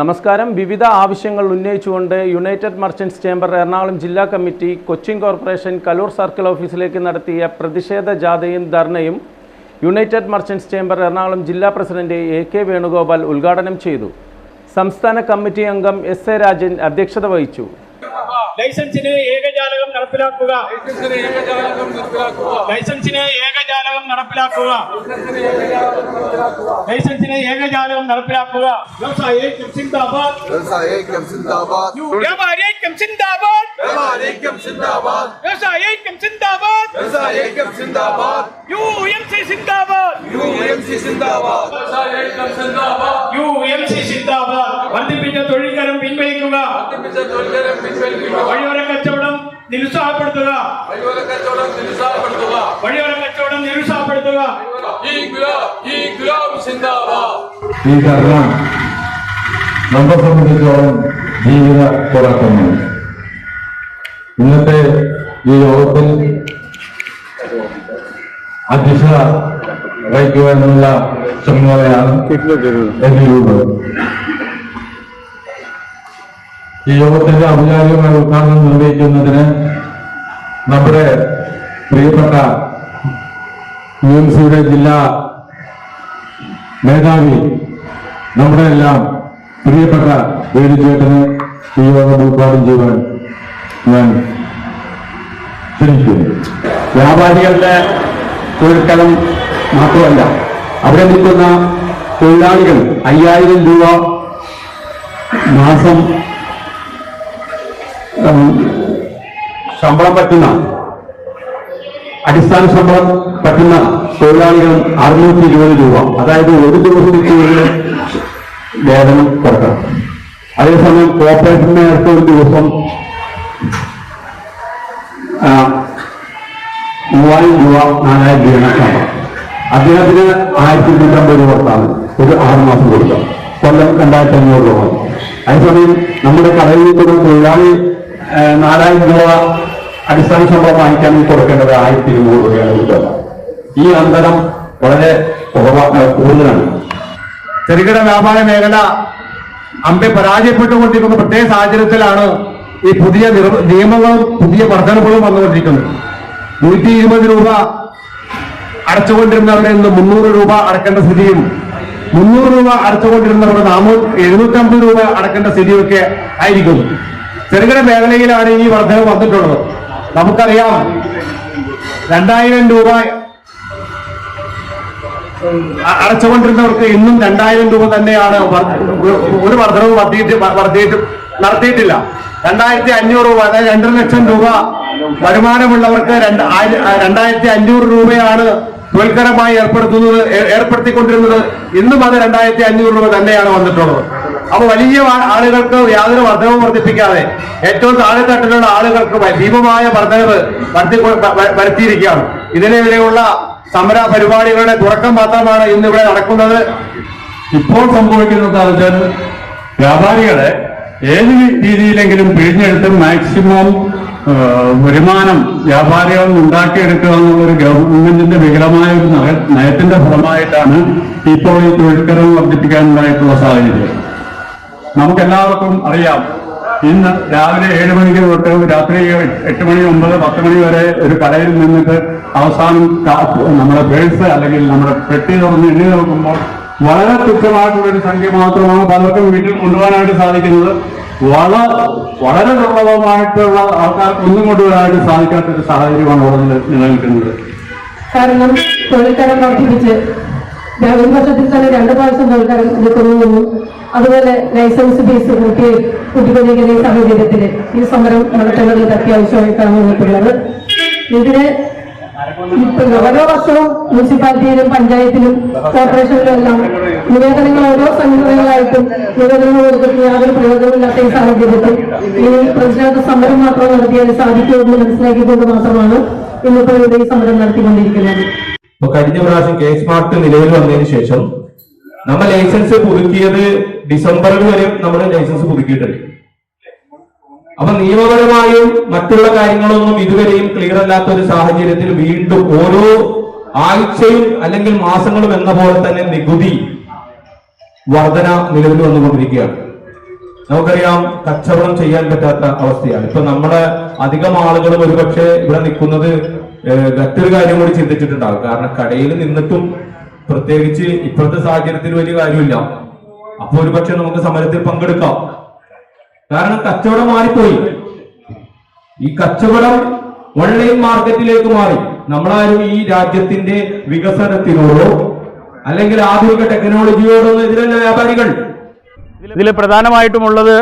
നമസ്കാരം. വിവിധ ആവശ്യങ്ങൾ ഉന്നയിച്ചുകൊണ്ട് യുണൈറ്റഡ് മർച്ചൻസ് ചേംബർ എറണാകുളം ജില്ലാ committee Cochin corporation Kaloor circle ഓഫീസിലേക്ക് നടത്തിയ പ്രതിഷേധ ജാഥയും ധർണയും യുണൈറ്റഡ് മർച്ചൻസ് ചേംബർ എറണാകുളം ജില്ലാ പ്രസിഡന്റ് എ കെ വേണുഗോപാൽ ഉദ്ഘാടനം ചെയ്തു. സംസ്ഥാന കമ്മിറ്റി അംഗം എസ് എ രാജൻ അധ്യക്ഷത വഹിച്ചു. ലൈസൻസിന് ഏകജാലകം നടപ്പിലാക്കുക. ലൈസൻസിന് ഏകജാലകം നടപ്പിലാക്കുക. ലൈസൻസിന് ഏകജാലകം നടപ്പിലാക്കുക. വ്യവസായ ഐക്യം സിന്ദാബാദ് വ്യവസായ ഐക്യം സിന്ദാബാദ് വ്യാപാരി ഐക്യം സിന്ദാബാദ് വ്യവസായ ഐക്യം സിന്ദാബാദ് വ്യവസായ ഐക്യം സിന്ദാബാദ് വ്യവസായ ഐക്യം സിന്ദാബാദ് യു എം സി സിന്ദാബാദ് യു എം സി സിന്ദാബാദ് യു എം സി സിന്ദാബാദ് വർദ്ധിപ്പിച്ച തൊഴിൽക്കരം പിൻവലിക്കുക. വഴിയോര കച്ചവടം നിരുത്സാഹപ്പെടുത്തുക. വഴിയോര കച്ചവടം നിരുത്സാഹപ്പെടുത്തുക. ഈ ധർമ്മ നമ്മെ സംബന്ധിച്ചോളം ജീവിത പോരാട്ടമാണ്. ഇന്നത്തെ ഈ യോഗത്തിൽ അധ്യക്ഷത വഹിക്കുവാനുള്ള ചുമതലയാണ് എന്നിലുള്ളത് ഈ യോഗത്തിന്റെ ഔപചാരികമായ ഉദ്ഘാടനം നിർവഹിക്കുന്നതിന് നമ്മുടെ പ്രിയപ്പെട്ട യു എം സിയുടെ ജില്ലാ മേധാവി നമ്മുടെ എല്ലാം പ്രിയപ്പെട്ട വേദിച്ചേട്ടന് ഈ യോഗം ഉദ്ഘാടനം ചെയ്യുവാൻ ഞാൻ ക്ഷണിക്കുന്നു. വ്യാപാരികളുടെ തൊഴിൽക്കളം മാത്രമല്ല അവിടെ നിൽക്കുന്ന തൊഴിലാളികൾ അയ്യായിരം രൂപ മാസം ശമ്പളം പറ്റുന്ന അടിസ്ഥാന ശമ്പളം പറ്റുന്ന തൊഴിലാളികളും അറുന്നൂറ്റി ഇരുപത് രൂപ. അതായത് ഒരു ദിവസത്തേക്ക് വേതനം കൊടുക്കണം. അതേസമയം കോർപ്പറേഷന്മാർക്ക് ഒരു ദിവസം മൂവായിരം രൂപ നാലായിരം രൂപയാണ് ശമ്പളം. അദ്ദേഹത്തിന് ആയിരത്തി ഇരുന്നൂറ്റമ്പത് രൂപ കൊടുത്താണ്. ഒരു ആറ് മാസം കൊടുക്കാം കൊല്ലം രണ്ടായിരത്തി അഞ്ഞൂറ് രൂപ. അതേസമയം നമ്മുടെ കടയിൽ നിൽക്കുന്ന തൊഴിലാളി നാലായിരം രൂപ അടിസ്ഥാന ശമ്പളം വാങ്ങിക്കാണെങ്കിൽ കൊടുക്കേണ്ടത് ആയിരത്തി ഇരുന്നൂറ് രൂപയാണ് ഈ അന്തരം വളരെ കൂടുതലാണ്. ചെറുകിട വ്യാപാര മേഖല അമ്പെ പരാജയപ്പെട്ടുകൊണ്ടിരിക്കുന്ന പ്രത്യേക സാഹചര്യത്തിലാണ് ഈ പുതിയ നിയമങ്ങളും പുതിയ വർധനകളും വന്നുകൊണ്ടിരിക്കുന്നത്. നൂറ്റി ഇരുപത് രൂപ അടച്ചുകൊണ്ടിരുന്നവരെ ഇന്ന് മുന്നൂറ് രൂപ അടക്കേണ്ട സ്ഥിതിയും മുന്നൂറ് രൂപ അടച്ചുകൊണ്ടിരുന്നവരുടെ നാനൂറ് എഴുന്നൂറ്റമ്പത് രൂപ അടക്കേണ്ട സ്ഥിതിയൊക്കെ ആയിരിക്കുന്നു. ചെറുകിട മേഖലയിലാണ് ഈ വർധന വന്നിട്ടുള്ളത്. നമുക്കറിയാം രണ്ടായിരം രൂപ അടച്ചുകൊണ്ടിരുന്നവർക്ക് ഇന്നും രണ്ടായിരം രൂപ തന്നെയാണ് ഒരു വർധനവും വർദ്ധിയിട്ട് വർദ്ധിയിട്ട് നടത്തിയിട്ടില്ല. രണ്ടായിരത്തി അഞ്ഞൂറ് രൂപ അതായത് രണ്ടര ലക്ഷം രൂപ വരുമാനമുള്ളവർക്ക് രണ്ട് രണ്ടായിരത്തി അഞ്ഞൂറ് രൂപയാണ് തൊഴിൽക്കരമായി ഏർപ്പെടുത്തുന്നത് ഏർപ്പെടുത്തിക്കൊണ്ടിരുന്നത്. ഇന്നും അത് രണ്ടായിരത്തി അഞ്ഞൂറ് രൂപ തന്നെയാണ് വന്നിട്ടുള്ളത്. അപ്പൊ വലിയ ആളുകൾക്ക് യാതൊരു വർധനവും വർദ്ധിപ്പിക്കാതെ ഏറ്റവും താഴെത്തട്ടിലുള്ള ആളുകൾക്ക് ഭീമമായ വർധനവ് വർദ്ധി വ- വ- വരുത്തിയിരിക്കുകയാണ്. ഇതിനെതിരെയുള്ള സമര പരിപാടികളുടെ തുടക്കം മാത്രമാണ് ഇന്ന് ഇവിടെ നടക്കുന്നത്. ഇപ്പോൾ സംഭവിക്കുന്നത് വ്യാപാരികളെ ഏത് രീതിയിലെങ്കിലും പിഴിഞ്ഞെടുത്ത് മാക്സിമം വരുമാനം വ്യാപാരികൾ ഉണ്ടാക്കിയെടുക്കുക എന്നുള്ളൊരു ഗവൺമെന്റിന്റെ വികലമായ ഒരു നയത്തിന്റെ ഫലമായിട്ടാണ് ഇപ്പോൾ ഈ തൊഴിൽക്കരം വർദ്ധിപ്പിക്കാനുണ്ടായിട്ടുള്ള സാഹചര്യം. നമുക്കെല്ലാവർക്കും അറിയാം. ഇന്ന് രാവിലെ ഏഴ് മണിക്ക് തൊട്ട് രാത്രി എട്ട് മണി ഒമ്പത് പത്ത് മണി വരെ ഒരു കടയിൽ നിന്നിട്ട് അവസാനം നമ്മുടെ പേഴ്സ് അല്ലെങ്കിൽ നമ്മുടെ പെട്ടി തുറന്ന് എണ്ണി നോക്കുമ്പോൾ വളരെ തുച്ഛമായിട്ടുള്ള ഒരു സംഖ്യ മാത്രമാണ് പലർക്കും വീട്ടിൽ കൊണ്ടുപോകാനായിട്ട് സാധിക്കുന്നത്. വളരെ വളരെ ദുർലഭമായിട്ടുള്ള ആൾക്കാർക്ക് ഒന്നും കൊണ്ടുവരാനായിട്ട് സാധിക്കാത്ത ഒരു സാഹചര്യമാണ് അവിടെ നില- നിലനിൽക്കുന്നത്. കാരണം തൊഴിൽ തരം വർദ്ധിപ്പിച്ച് ഞാൻ ഒരു വർഷത്തിൽ തന്നെ രണ്ട് പ്രാവശ്യം തൊഴിൽക്കരം എടുക്കുന്നു അതുപോലെ ലൈസൻസ് ഫീസ് കൂട്ടി കൂട്ടിക്കൊണ്ടിരിക്കുന്ന ഈ സാഹചര്യത്തിൽ ഈ സമരം നടത്തേണ്ടത് അത്യാവശ്യമായിട്ടാണ് വന്നിട്ടുള്ളത്. ഇതിന് ഓരോ വർഷവും മുനിസിപ്പാലിറ്റിയിലും പഞ്ചായത്തിലും കോർപ്പറേഷനിലും എല്ലാം നിവേദനങ്ങൾ ഓരോ സംഘടനകളായിട്ടും നിവേദനങ്ങൾ കൊടുത്തിട്ട് യാതൊരു പ്രയോജനമില്ലാത്ത ഈ സാഹചര്യത്തിൽ ഈ പ്രതിഷേധ സമരം മാത്രം നടത്തിയാൽ സാധിക്കുമെന്ന് മനസ്സിലാക്കിക്കൊണ്ട് മാത്രമാണ് ഇന്നിപ്പോൾ ഇവിടെ ഈ സമരം നടത്തിക്കൊണ്ടിരിക്കുന്നത്. ഇപ്പൊ കഴിഞ്ഞ പ്രാവശ്യം കെ സ്മാർട്ട് നിലവിൽ വന്നതിന് ശേഷം നമ്മൾ ലൈസൻസ് പുതുക്കിയത് ഡിസംബറിൽ വരെ നമ്മൾ ലൈസൻസ് പുതുക്കിയിട്ടുണ്ട്. അപ്പൊ നിയമപരമായും മറ്റുള്ള കാര്യങ്ങളൊന്നും ഇതുവരെയും ക്ലിയർ അല്ലാത്ത ഒരു സാഹചര്യത്തിൽ വീണ്ടും ഓരോ ആഴ്ചയും അല്ലെങ്കിൽ മാസങ്ങളും എന്ന പോലെ തന്നെ നികുതി വർധന നിലവിൽ വന്നുകൊണ്ടിരിക്കുകയാണ്. നമുക്കറിയാം കച്ചവടം ചെയ്യാൻ പറ്റാത്ത അവസ്ഥയാണ്. ഇപ്പൊ നമ്മളെ അധികം ആളുകളും ഒരുപക്ഷെ ഇവിടെ നിൽക്കുന്നത് മറ്റൊരു കാര്യം കൂടി ചിന്തിച്ചിട്ടുണ്ടാവും. കാരണം കടയിൽ നിന്നിട്ടും പ്രത്യേകിച്ച് ഇപ്പോഴത്തെ സാഹചര്യത്തിൽ വലിയ കാര്യമില്ല. അപ്പൊ ഒരുപക്ഷെ നമുക്ക് സമരത്തിൽ പങ്കെടുക്കാം. കാരണം കച്ചവടം മാറിപ്പോയി. ഈ കച്ചവടം ഓൺലൈൻ മാർക്കറ്റിലേക്ക് മാറി. നമ്മളാരും ഈ രാജ്യത്തിന്റെ വികസനത്തിനോടോ അല്ലെങ്കിൽ ആധുനിക ടെക്നോളജിയോടോ എതിരല്ല വ്യാപാരികൾ. ഇതിൽ പ്രധാനമായിട്ടുമുള്ളത്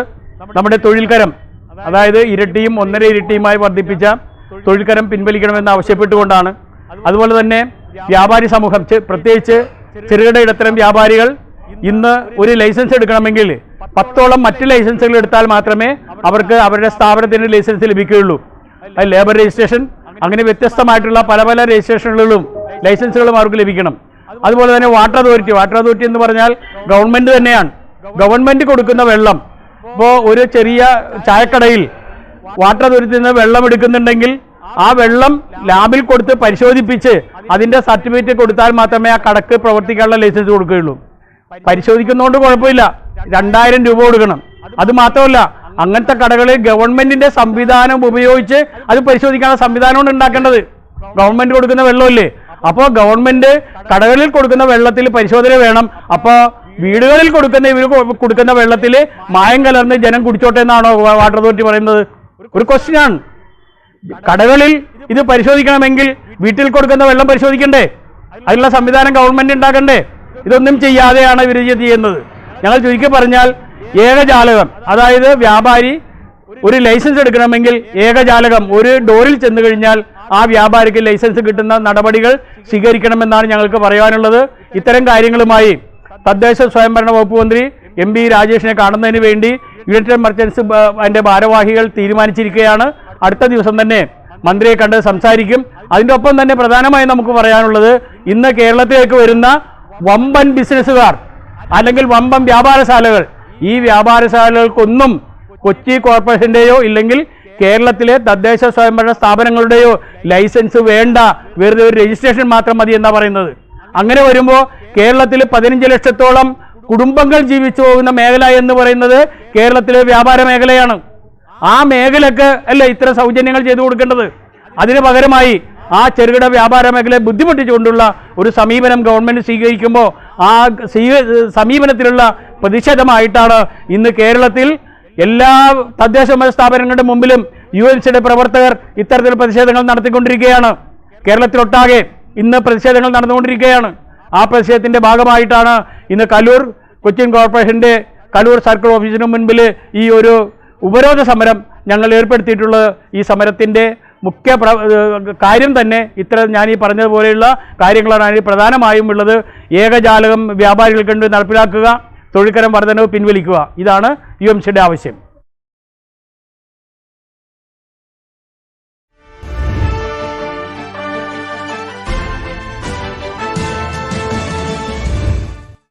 നമ്മുടെ തൊഴിൽക്കരം. അതായത് ഇരട്ടിയും ഒന്നര ഇരട്ടിയുമായി വർദ്ധിപ്പിച്ച തൊഴിൽക്കരം പിൻവലിക്കണമെന്ന് ആവശ്യപ്പെട്ടുകൊണ്ടാണ്. അതുപോലെ തന്നെ വ്യാപാരി സമൂഹം പ്രത്യേകിച്ച് ചെറുകിട ഇടത്തരം വ്യാപാരികൾ ഇന്ന് ഒരു ലൈസൻസ് എടുക്കണമെങ്കിൽ പത്തോളം മറ്റ് ലൈസൻസുകൾ എടുത്താൽ മാത്രമേ അവർക്ക് അവരുടെ സ്ഥാപനത്തിന് ലൈസൻസ് ലഭിക്കുകയുള്ളൂ. അത് ലേബർ രജിസ്ട്രേഷൻ അങ്ങനെ വ്യത്യസ്തമായിട്ടുള്ള പല പല രജിസ്ട്രേഷനുകളിലും ലൈസൻസുകളും അവർക്ക് ലഭിക്കണം. അതുപോലെ തന്നെ വാട്ടർ അതോറിറ്റി വാട്ടർ അതോറിറ്റി എന്ന് പറഞ്ഞാൽ ഗവൺമെന്റ് തന്നെയാണ്. ഗവൺമെന്റ് കൊടുക്കുന്ന വെള്ളം. ഇപ്പോൾ ഒരു ചെറിയ ചായക്കടയിൽ വാട്ടർ അതോറിറ്റിയിൽ നിന്ന് വെള്ളം എടുക്കുന്നുണ്ടെങ്കിൽ ആ വെള്ളം ലാബിൽ കൊടുത്ത് പരിശോധിപ്പിച്ച് അതിന്റെ സർട്ടിഫിക്കറ്റ് കൊടുത്താൽ മാത്രമേ ആ കടക്ക് പ്രവർത്തിക്കാനുള്ള ലൈസൻസ് കൊടുക്കുകയുള്ളൂ. പരിശോധിക്കുന്നതുകൊണ്ട് കുഴപ്പമില്ല. രണ്ടായിരം രൂപ കൊടുക്കണം. അത് മാത്രമല്ല അങ്ങനത്തെ കടകളിൽ ഗവൺമെന്റിന്റെ സംവിധാനം ഉപയോഗിച്ച് അത് പരിശോധിക്കാനുള്ള സംവിധാനമാണ് ഉണ്ടാക്കേണ്ടത്. ഗവൺമെന്റ് കൊടുക്കുന്ന വെള്ളമല്ലേ? അപ്പോൾ ഗവൺമെന്റ് കടകളിൽ കൊടുക്കുന്ന വെള്ളത്തിൽ പരിശോധന വേണം. അപ്പോൾ വീടുകളിൽ കൊടുക്കുന്ന ഇവർ കൊടുക്കുന്ന വെള്ളത്തിൽ മായം കലർന്ന് ജനം കുടിച്ചോട്ടെ എന്നാണോ വാട്ടർ അതോറിറ്റി പറയുന്നത്? ഒരു ക്വസ്റ്റിനാണ് കടകളിൽ ഇത് പരിശോധിക്കണമെങ്കിൽ വീട്ടിൽ കൊടുക്കുന്ന വെള്ളം പരിശോധിക്കണ്ടേ? അതിനുള്ള സംവിധാനം ഗവൺമെന്റ് ഉണ്ടാക്കണ്ടേ ഇതൊന്നും ചെയ്യാതെയാണ് ഇവർ ചെയ്യുന്നത്. ഞങ്ങൾ ചുരുക്കി പറഞ്ഞാൽ ഏകജാലകം അതായത് വ്യാപാരി ഒരു ലൈസൻസ് എടുക്കണമെങ്കിൽ ഏകജാലകം ഒരു ഡോറിൽ ചെന്ന് കഴിഞ്ഞാൽ ആ വ്യാപാരിക്ക് ലൈസൻസ് കിട്ടുന്ന നടപടികൾ സ്വീകരിക്കണമെന്നാണ് ഞങ്ങൾക്ക് പറയാനുള്ളത്. ഇത്തരം കാര്യങ്ങളുമായി തദ്ദേശ സ്വയംഭരണ വകുപ്പ് മന്ത്രി എം പി രാജേഷിനെ കാണുന്നതിന് വേണ്ടി യുണൈറ്റഡ് മർച്ചൻസ് അതിന്റെ ഭാരവാഹികൾ തീരുമാനിച്ചിരിക്കുകയാണ്. അടുത്ത ദിവസം തന്നെ മന്ത്രിയെ കണ്ട് സംസാരിക്കും. അതിന്റെ ഒപ്പം തന്നെ പ്രധാനമായും നമുക്ക് പറയാനുള്ളത് ഇന്ന് കേരളത്തിലേക്ക് വരുന്ന വമ്പൻ ബിസിനസ്സുകാർ അല്ലെങ്കിൽ വമ്പൻ വ്യാപാരശാലകൾ. ഈ വ്യാപാരശാലകൾക്കൊന്നും കൊച്ചി കോർപ്പറേഷന്റെയോ ഇല്ലെങ്കിൽ കേരളത്തിലെ തദ്ദേശ സ്വയംഭരണ സ്ഥാപനങ്ങളുടെയോ ലൈസൻസ് വേണ്ട. വെറുതെ ഒരു രജിസ്ട്രേഷൻ മാത്രം മതി എന്നാണ് പറയുന്നത്. അങ്ങനെ വരുമ്പോൾ കേരളത്തിൽ പതിനഞ്ച് ലക്ഷത്തോളം കുടുംബങ്ങൾ ജീവിച്ചു പോകുന്ന മേഖല എന്ന് പറയുന്നത് കേരളത്തിലെ വ്യാപാര മേഖലയാണ്. ആ മേഖലക്ക് അല്ലേ ഇത്ര സൗജന്യങ്ങൾ ചെയ്തു കൊടുക്കേണ്ടത്? അതിന് പകരമായി ആ ചെറുകിട വ്യാപാര മേഖലയെ ബുദ്ധിമുട്ടിച്ചുകൊണ്ടുള്ള ഒരു സമീപനം ഗവൺമെന്റ് സ്വീകരിക്കുമ്പോൾ ആ സമീപനത്തിലുള്ള പ്രതിഷേധമായിട്ടാണ് ഇന്ന് കേരളത്തിൽ എല്ലാ തദ്ദേശ സ്ഥാപനങ്ങളുടെ മുമ്പിലും യു എൻ സിയുടെ പ്രവർത്തകർ ഇത്തരത്തിൽ പ്രതിഷേധങ്ങൾ നടത്തിക്കൊണ്ടിരിക്കുകയാണ്. കേരളത്തിലൊട്ടാകെ ഇന്ന് പ്രതിഷേധങ്ങൾ നടന്നുകൊണ്ടിരിക്കുകയാണ്. ആ പ്രതിഷേധത്തിന്റെ ഭാഗമായിട്ടാണ് ഇന്ന് കലൂർ കൊച്ചിൻ കോർപ്പറേഷന്റെ കലൂർ സർക്കിൾ ഓഫീസിന് മുൻപിൽ ഈ ഒരു ഉപരോധ സമരം ഞങ്ങൾ ഏർപ്പെടുത്തിയിട്ടുള്ളത് ഈ സമരത്തിന്റെ മുഖ്യ കാര്യം തന്നെ ഇത്ര ഞാൻ ഈ പറഞ്ഞതുപോലെയുള്ള കാര്യങ്ങളാണ് പ്രധാനമായും ഉള്ളത്. ഏകജാലകം വ്യാപാരികൾക്ക് നടപ്പിലാക്കുക തൊഴിൽക്കരം വർധനവ് പിൻവലിക്കുക. ഇതാണ് യു എം സിയുടെ ആവശ്യം.